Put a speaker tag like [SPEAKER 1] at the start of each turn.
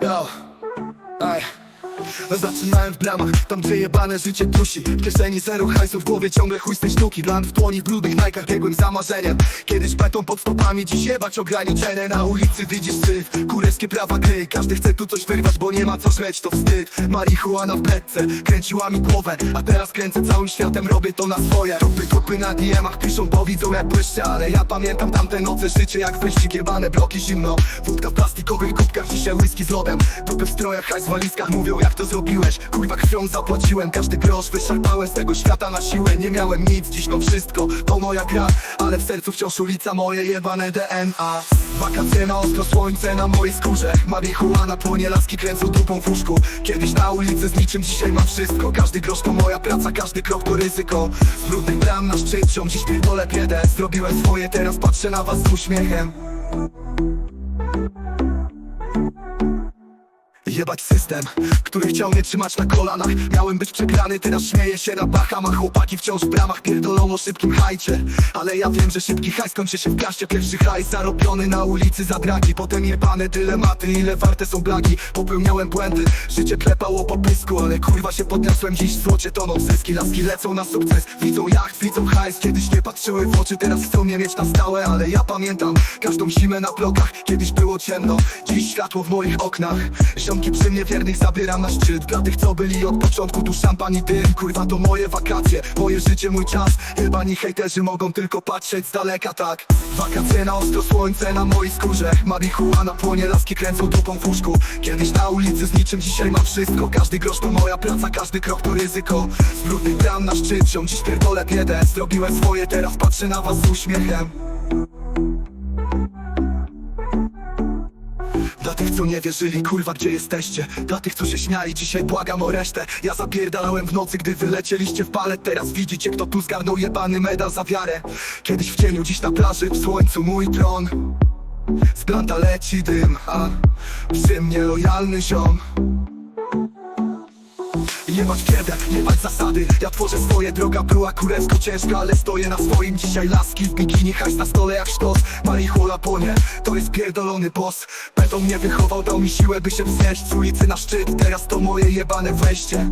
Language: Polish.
[SPEAKER 1] No, I. Zaczynałem w bramach, tam gdzie jebane życie dusi. W kieszeni zero hajsu, w głowie ciągle chuj sztuki. Bland w dłoni, w brudnych najkach biegłym za marzeniem. Kiedyś beton pod stopami, dziś jebać ograniczenie. Na ulicy widzisz syf, kurewskie prawa gry. Każdy chce tu coś wyrwać, bo nie ma co żreć, to wstyd. Marihuana w beczce, kręciła mi głowę. A teraz kręcę całym światem, robię to na swoje. Tupy, tupy na DM-ach piszą, bo widzą jak błyszczę. Ale ja pamiętam tamte noce, życie jak wyścig Jebane bloki zimno, wódka w plastikowych kubkach Dzisiaj whisky z lodem, tupy w strojach, hajs w walizkach Mówią jak to zrobiłeś, kurwa krwią zapłaciłem. Każdy grosz wyszarpałem z tego świata na siłę. Nie miałem nic, dziś mam wszystko, to moja gra Ale w sercu wciąż ulica moje jebane DNA Wakacje na ostro słońce na mojej skórze. Marihuana płonie, laski kręcą dupą w łóżku. Kiedyś na ulicy z niczym, dzisiaj mam wszystko. Każdy grosz to moja praca, każdy krok to ryzyko. Z brudnych bram na szczyt, dziś pierdolę biedę. Zrobiłem swoje, teraz patrzę na was z uśmiechem Jebać system, który chciał mnie trzymać na kolanach. Miałem być przegrany, teraz śmieję się na Bahamach Chłopaki wciąż w bramach pierdolą o szybkim hajcie. Ale ja wiem, że szybki hajs kończy się w kaście Pierwszy hajs zarobiony na ulicy za dragi. Potem jebane dylematy, ile warte są blagi. Popełniałem błędy, życie klepało po pysku. Ale kurwa się podniosłem, dziś w złocie toną zyski. Laski lecą na sukces, widzą jacht, widzą hajs. Kiedyś nie patrzyły w oczy, teraz chcą mnie mieć na stałe. Ale ja pamiętam każdą zimę na blokach. Kiedyś było ciemno, dziś światło w moich oknach. Ziomki przy mnie wiernych zabieram na szczyt. Dla tych co byli od początku tu szampan i dym Kurwa to moje wakacje, moje życie, mój czas. Jebani hejterzy mogą tylko patrzeć z daleka tak. Wakacje na ostro słońce na mojej skórze. Marihuana płonie, laski kręcą dupą w łóżku. Kiedyś na ulicy z niczym, dzisiaj mam wszystko. Każdy grosz to moja praca, każdy krok to ryzyko. Z brudnych na szczyt, dziś pierdolę biedę. Zrobiłem swoje, teraz patrzę na was z uśmiechem tych co nie wierzyli, kurwa gdzie jesteście. Dla tych co się śmiali, dzisiaj błagam o resztę. Ja zapierdalałem w nocy, gdy wylecieliście w palet. Teraz widzicie kto tu zgarnął jebany medal za wiarę. Kiedyś w cieniu, dziś na plaży, w słońcu mój tron. Z leci dym, a przy mnie lojalny ziom Jebać pierdę, jebać zasady. Ja tworzę swoje, droga była kurewsko ciężka Ale stoję na swoim, dzisiaj laski w bikini Hajs na stole jak sztos, marihuana płonie To jest pierdolony boss. Beton mnie wychował, dał mi siłę by się wznieść Z ulicy na szczyt, teraz to moje jebane wejście